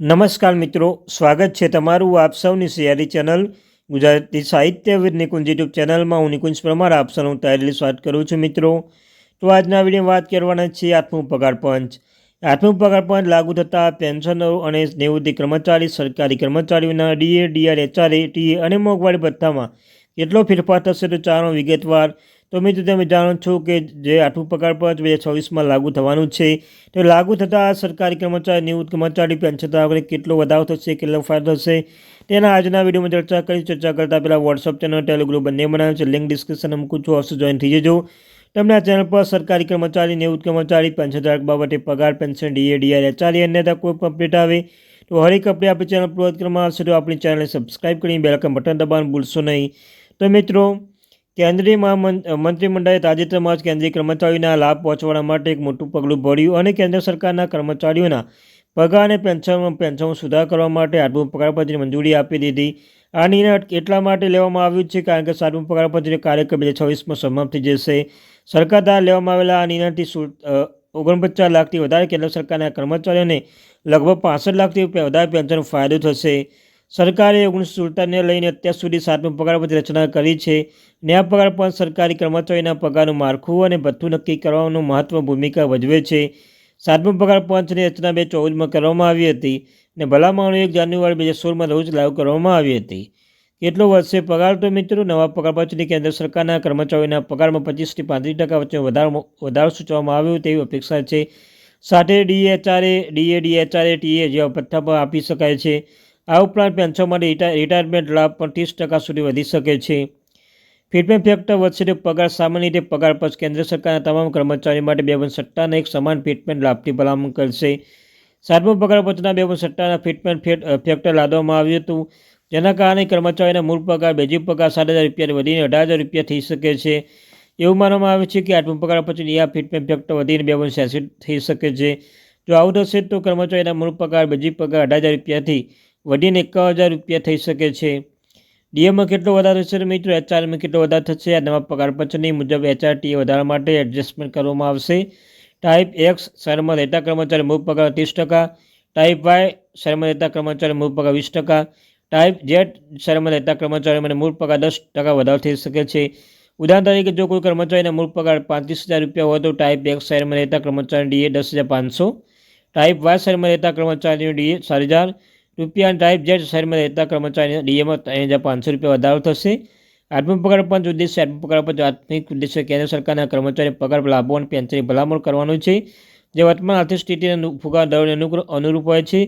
નમસ્કાર મિત્રો, સ્વાગત છે તમારું આપ સૌની સિયારી ચેનલ ગુજરાતી સાહિત્ય વિદ નિકુંજ યુટ્યુબ ચેનલમાં. હું નિકુંજ પરમાર, આપ સૌનું તૈયારી સ્વાગત કરું છું મિત્રો. તો આજના વીડિયો વાત કરવાના છીએ આઠમું પગાર પંચ. આઠમું પગાર પંચ લાગુ થતાં પેન્શનરો અને નિવૃત્તિ કર્મચારી, સરકારી કર્મચારીઓના ડીએ, ડીઆર એચઆરએ ટીએ અને મોંઘવારી ભથ્થામાં કેટલો ફેરફાર થશે તો ચારો વિગતવાર તો મિત્રો, તમે જાણો છો કે જે આઠમું પગાર પંચ બે હજાર છવ્વીસમાં લાગુ થવાનું છે. તો લાગુ થતાં સરકારી કર્મચારી નિવૃત્ત કર્મચારી પેન્શન ધારકોને કેટલો વધારો થશે, કેટલો ફાયદો થશે, તેના આજના વિડીયોમાં ચર્ચા કરી ચર્ચા કરતાં પહેલાં વોટ્સઅપ ચેનલ ટેલિગ્રુપ બંને બનાવ્યું છે. લિંક ડિસ્ક્રિપ્શન મૂકું છું. અવશ્ય જોઈન થઈ જજો. તમને આ ચેનલ પર સરકારી કર્મચારી, નિવૃત્ત કર્મચારી પેન્શન ધારક બાબતે પગાર પેન્શન ડીએ ડીઆર એચઆરએ અન્યતા કોઈ અપડેટ આવે તો હરેક અપડેટ આપણી ચેનલ પૂર્વત કરવામાં આવશે. તો આપણી ચેનલને સબસ્ક્રાઇબ કરીને બેલકન બટન દબાવવાનું ભૂલશો નહીં. તો મિત્રો કેન્દ્રીય મંત્રીમંડળે તાજેતરમાં જ કેન્દ્રીય કર્મચારીઓના લાભ પહોંચવા માટે એક મોટું પગલું ભર્યું અને કેન્દ્ર સરકારના કર્મચારીઓના પગાર અને પેન્શનમાં પેન્શનમાં સુધાર કરવા માટે આઠમું પગારપંચની મંજૂરી આપી દીધી. આ નિર્ણય એટલા માટે લેવામાં આવ્યું છે કારણ કે સાતમું પગારપંચની કાર્યક્રમ બે છવ્વીસમાં સમાપ્ત થઈ જશે. સરકાર દ્વારા લેવામાં આવેલા આ નિર્ણયથી ઓગણપચાસ લાખથી વધારે કેન્દ્ર સરકારના કર્મચારીઓને લગભગ પાસઠ લાખથી વધારે પેન્શનનો ફાયદો થશે. સરકારે ઓગણીસો સુડતાલીસને લઈને અત્યાર સુધી સાતમી પગારપંચ રચના કરી છે. આ પગાર પણ સરકારી કર્મચારીના પગારનું માળખું અને ભથ્થું નક્કી કરવાનું મહત્વ ભૂમિકા ભજવે છે. સાતમું પગાર પંચની રચના બે ચૌદમાં કરવામાં આવી હતી અને ભલામણો એક જાન્યુઆરી બે હજાર સોળમાં રોજ લાગુ કરવામાં આવી હતી. કેટલો વધશે પગાર તો મિત્રો નવા પગાર પંચની કેન્દ્ર સરકારના કર્મચારીઓના પગારમાં પચીસથી પાંત્રીસ ટકા વચ્ચે વધારો વધારો સૂચવવામાં આવ્યો તેવી અપેક્ષા છે. સાથે ડીએચઆરએ ડીએ ડીએચઆરએ ટીએ જેવા પથ્થા પણ આપી શકાય છે. આ ઉપરાંત પેન્શન માટે રિટા- રિટાયરમેન્ટ લાભ પણ ત્રીસ ટકા સુધી વધી શકે છે. ફિટમેન્ટ ફેક્ટર વધશે પગાર સામાન્ય રીતે પગાર પંચ કેન્દ્ર સરકારના તમામ કર્મચારીઓ માટે બે પોઈન્ટ સટ્ટાના એક સમાન ફિટમેન્ટ લાભની ભલામણ કરશે. સાતમો પગાર પંચના બે પોઈન્ટ સટ્ટાના ફિટમેન્ટ ફેટ- ફેક્ટર લાદવામાં આવ્યું હતું. જેના કારણે કર્મચારીના મૂળ પગાર બેજી પગાર સાત હજાર રૂપિયાથી વધીને અઢાર હજાર રૂપિયા થઈ શકે છે. એવું માનવામાં આવે છે કે આઠમો પગાર પછી આ ફિટમેન્ટ ફેક્ટર વધીને બે પોઈન્ટ થઈ શકે છે. જો આવું થશે તો કર્મચારીના મૂળ પગાર બેજી પગાર અઢાર હજાર રૂપિયાથી વધીને એકાવન હજાર રૂપિયા થઈ શકે છે. ડીએમાં કેટલો વધારો થશે મિત્રો? એચઆરમાં કેટલો વધારો થશે? આ નવા પગાર પંચની મુજબ એચઆરટીએ વધારવા માટે એડજસ્ટમેન્ટ કરવામાં આવશે. ટાઈપ એક્સ શહેરમાં રહેતા કર્મચારી મૂળ પગાર ત્રીસ ટકા ટાઈપ વાય શહેરમાં રહેતા કર્મચારી મૂળ પગાર વીસ ટકા ટાઈપ ઝેડ શહેરમાં રહેતા કર્મચારીઓ માટે મૂળ પગાર દસ ટકા વધારો થઈ શકે છે. ઉદાહરણ તરીકે જો કોઈ કર્મચારીના મૂળ પગાર પાંત્રીસ હજાર રૂપિયા હોય તો ટાઈપ એક્સ શહેરમાં રહેતા કર્મચારી ડીએ દસ હજાર પાંચસો ટાઈપ વાય શહેરમાં રહેતા કર્મચારીનો ડીએ ચાર હજાર રૂપિયા ટાઈપ જેટ શહેરમાં રહેતા કર્મચારીના ડીએમાં ત્રણ હજાર પાંચસો રૂપિયા વધારો થશે. આત્મ પગાર પંચ ઉદ્દેશ્ય આત્મ પગાર પંચ આત્મિક ઉદ્દેશ્ય કેન્દ્ર સરકારના કર્મચારી પગાર લાભો અને પેન્શનની ભલામણ કરવાનું છે. જે વર્તમાન આર્થિક સ્થિતિને ફુગાર દરોને અનુરૂપ હોય છે.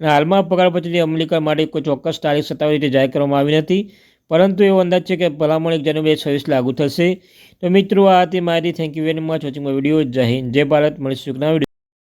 અને હાલમાં પગાર પછી અમલીકરણ માટે કોઈ ચોક્કસ તારીખ સત્તાવાર રીતે જાહેર કરવામાં આવી નથી. પરંતુ એવો અંદાજ છે કે ભલામણ એક જાન્યુઆરી હજાર લાગુ થશે. તો મિત્રો, આ હતી માહિતી thank you very much watching video જય હિન્દ, જય ભારત. મળીશું વીડિયો